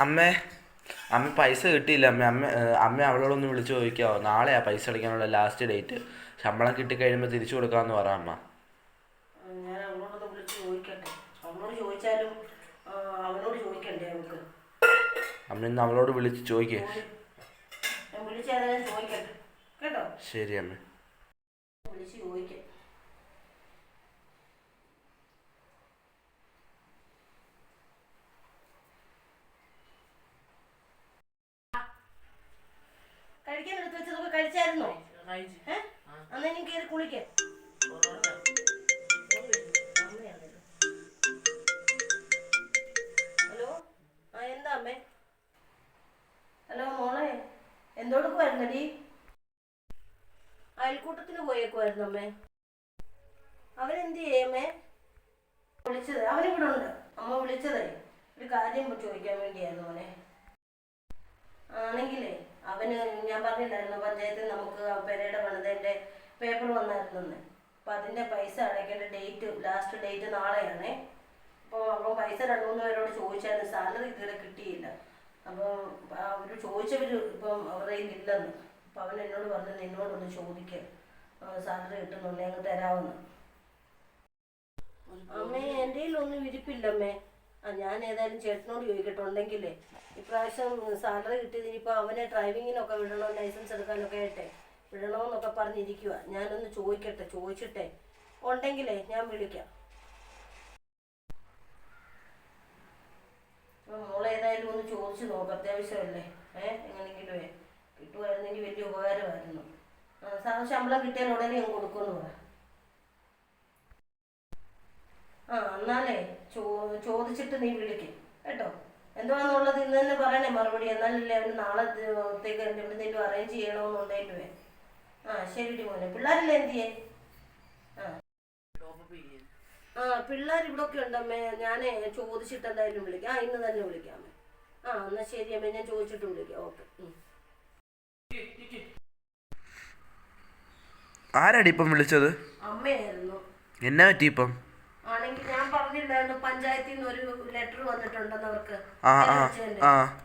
അമ്മേ അമ്മ പൈസ കിട്ടിയില്ല. അമ്മ അമ്മ അമ്മ അവളോടൊന്ന് വിളിച്ചു ചോദിക്കാവോ? നാളെയാ പൈസ അടയ്ക്കാനുള്ള ലാസ്റ്റ് ഡേറ്റ് ശമ്പളം കിട്ടിക്കഴിയുമ്പോൾ തിരിച്ചു കൊടുക്കാമെന്ന് പറ അമ്മ. ഞാൻ അവളോടൊന്ന് വിളിച്ച് ചോദിക്കട്ടെ. അവളോട് ചോദിച്ചാലും ചോദിക്കണ്ടേ അമ്മ ഇന്ന് അവളോട് വിളിച്ച് ചോദിക്കേ. ഞാൻ വിളിച്ചാൽ ചോദിക്കട്ടെ. കേട്ടോ? ശരി അമ്മ. വിളിച്ച് ചോദിക്കാം. കയറി കുളിക്കാൻ ഹലോ? ആ എന്താ അമ്മേ? ഹലോ മോളെ എന്തോടുക്കുമായിരുന്നടി അയൽക്കൂട്ടത്തിന് പോയേക്കുമായിരുന്നു അമ്മേ. അവരെന്ത് ചെയ്യമ്മേ വിളിച്ചത്. അവനിവിടെ ഉണ്ട്. അമ്മ വിളിച്ചതേ. ഒരു കാര്യം ചോദിക്കാൻ വേണ്ടിയായിരുന്നു മോനെ. ആണെങ്കിലേ അവന് ഞാൻ പറഞ്ഞില്ലായിരുന്നു പഞ്ചായത്തിൽ നമുക്ക് പെരയുടെ പണിതതിന്റെ പേപ്പർ വന്നായിരുന്നെന്ന്. അപ്പം അതിന്റെ പൈസ അടയ്ക്കേണ്ട ഡേറ്റ് ലാസ്റ്റ് ഡേറ്റ് നാളെയാണേ. അപ്പോൾ അവൻ പൈസ രണ്ട് മൂന്ന് പേരോട് ചോദിച്ചായിരുന്നു. സാലറി ഇതുവരെ കിട്ടിയില്ല. അപ്പോൾ അവർ ചോദിച്ചവർ ഇപ്പം അവരുടെ ഇല്ലെന്ന്. അപ്പോൾ അവൻ എന്നോട് പറഞ്ഞു നിന്നോടൊന്ന് ചോദിക്കുക സാലറി കിട്ടുന്നുണ്ടെങ്കിൽ അങ്ങ് തരാമെന്ന്. അമ്മേ എന്റെ ഒന്നും ഇരിപ്പില്ലമ്മേ. ഞാൻ ഏതായാലും ചേട്ടനോട് ചോദിക്കട്ടുണ്ടെങ്കിലേ. ഇപ്രാവശ്യം സാലറി കിട്ടിയത് ഇനിയിപ്പോൾ അവനെ ഡ്രൈവിങ്ങിനൊക്കെ വിടണം ലൈസൻസ് എടുക്കാനൊക്കെ ആയിട്ടെ. വിടണമെന്നൊക്കെ പറഞ്ഞിരിക്കുക ഞാനൊന്ന് ചോദിക്കട്ടെ ചോദിച്ചിട്ടെ. ഉണ്ടെങ്കിലേ ഞാൻ വിളിക്കാം. മോളേതായാലും ഒന്ന് ചോദിച്ചു നോക്ക്. അത്യാവശ്യമല്ലേ? ഏഹ് എങ്ങനെയെങ്കിലുമേ. കിട്ടുമായിരുന്നെങ്കിൽ വലിയ ഉപകാരമായിരുന്നു. ശമ്പളം കിട്ടിയാൽ ഉടനെ ഞാൻ കൊടുക്കുമെന്ന് പറ. ആ എന്നാലേ ചോ ചോദിച്ചിട്ട് നീ വിളിക്കും. കേട്ടോ? എന്തുവാന്നുള്ളത് ഇന്ന് തന്നെ പറയണേ മറുപടി. എന്നാലല്ലേ അവന് നാളത്തേക്ക് എന്തെങ്കിലും അറേഞ്ച് ചെയ്യണമെന്നുണ്ടെങ്കിലുവേ ആ ശരി മോനെ. പിള്ളേരില്ല എന്തിയെ ആ. പിള്ളേർ ഇവിടൊക്കെ ഉണ്ടമ്മേ. ഞാൻ ചോദിച്ചിട്ട് എന്തായാലും വിളിക്കാം. ആ ഇന്ന് തന്നെ വിളിക്കാമേ ആ എന്നാ ശരി അമ്മേ. ഞാൻ ചോദിച്ചിട്ട് വിളിക്കാം. ഓക്കെ. ആരാടി ഇപ്പം വിളിച്ചത്? അമ്മയായിരുന്നു. എന്നാ പറ്റി ഇപ്പം? ആണെങ്കിൽ ഞാൻ പറഞ്ഞില്ലായിരുന്നു പഞ്ചായത്തിൽ നിന്ന് ഒരു ലെറ്റർ വന്നിട്ടുണ്ടെന്ന് അവർക്ക്.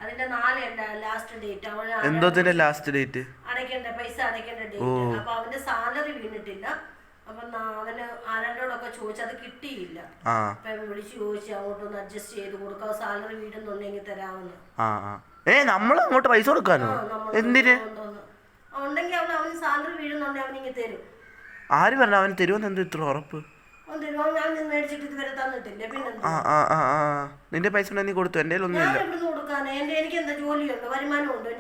അതിന്റെ നാളെയുണ്ട് ലാസ്റ്റ് ഡേറ്റ്. അവൻ എന്തോത്തിന്റെ ലാസ്റ്റ് ഡേറ്റ്? ഡേറ്റ് അപ്പൊ അവന്റെ സാലറി വീണിട്ടില്ല. അപ്പൊ അവന് ആരാണ്ടോടൊക്കെ ചോദിച്ചു അത് കിട്ടിയില്ല. അപ്പൊ വിളിച്ചു ചോദിച്ചു അങ്ങോട്ടൊന്ന് അഡ്ജസ്റ്റ് ചെയ്ത് കൊടുക്കാം. സാലറി വീടുന്നുണ്ടെങ്കിൽ തരാമെന്ന്. ഏ നമ്മൾ അങ്ങോട്ട് പൈസ കൊടുക്കാനോ? എന്തിന്? ഉണ്ടെങ്കിൽ അവൻ അവന് സാലറി വീഴുന്നുണ്ടെങ്കിൽ അവനിങ്ങ് തരും. ആര് പറഞ്ഞു അവൻ തരുമെന്ന് എന്ത് ഇത്ര ഉറപ്പ്? നിന്റെ പൈസ നീ കൊടുത്തു? എന്റെ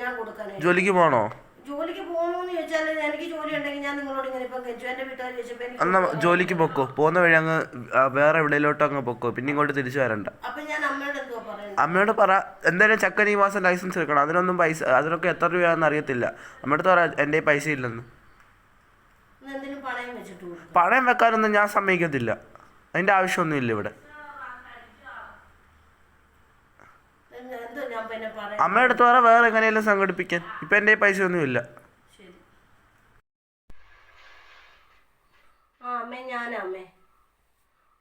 ഞാൻ കൊടുക്കാനായിട്ട്. ജോലിക്ക് പോണോ? ജോലിക്ക് പോകണമെന്ന് ചോദിച്ചാൽ എനിക്ക് ജോലി ഉണ്ടെങ്കിൽ ഞാൻ നിങ്ങളോട് ഇങ്ങനെ ഇപ്പം കഴിച്ചു എന്റെ വീട്ടുകാർ ചോദിച്ചപ്പോൾ എനിക്ക് എന്നാ ജോലിക്ക് പൊക്കോ? പോകുന്ന വഴി അങ്ങ് ആ, വേറെ എവിടെയിലോട്ട് അങ്ങ് പൊക്കോ? പിന്നെ ഇങ്ങോട്ട് തിരിച്ചു വരണ്ട. അപ്പം ഞാൻ അമ്മയോട് എന്തുവാ പറയുന്നത്? അമ്മയോട് പറ എന്തായാലും ചക്കൻ ഈ മാസം ലൈസൻസ് എടുക്കണം. അതിനൊന്നും പൈസ അതിനൊക്കെ എത്ര രൂപയാണെന്ന് അറിയത്തില്ല. അമ്മയോട് പറ എന്റെ കയ്യിൽ പൈസ ഇല്ലെന്ന്. ഇന്ന് എന്തിനും പണയം വെച്ചിട്ട് കൊടുക്കും. പണയം വെക്കാനൊന്നും ഞാൻ സമ്മതിക്കത്തില്ല. അതിന്റെ ആവശ്യമൊന്നുമില്ല ഇവിടെ. എന്ന് എന്തോ ഞാൻ പിന്നെ പറയാം? അമ്മയുടെ അടുത്ത് പറ വേറെ എങ്ങനെയെങ്കിലും സംഘടിപ്പിക്കാൻ. ഇപ്പം എന്റെ കയ്യിൽ പൈസ ഒന്നുമില്ല ശരി അമ്മേ ഞാൻ അമ്മേ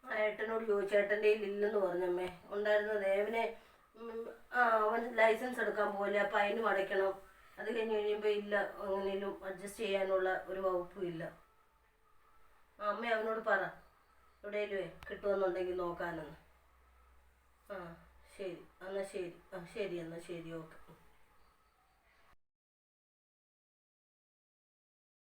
ആ ഏട്ടനോട് ചോദിച്ചു ഏട്ടന്റെ കയ്യിൽ ഇല്ലെന്ന് പറഞ്ഞമ്മേ. ഉണ്ടായിരുന്ന ദേവനെ ആ അവൻ ലൈസൻസ് എടുക്കാൻ പോലെ അപ്പം അതിനും അടയ്ക്കണം അത് കഴിഞ്ഞ് കഴിയുമ്പോൾ ഇല്ല എങ്ങനെയും അഡ്ജസ്റ്റ് ചെയ്യാനുള്ള ഒരു വകുപ്പും ഇല്ല. അമ്മ അവനോട് പറ. എവിടെയെങ്കിലുമേ കിട്ടുമെന്നുണ്ടെങ്കിൽ നോക്കാനെന്ന്. ആ ശരി. എന്നാൽ ശരി. ആ ശരി എന്നാൽ ശരി. ഓക്കെ.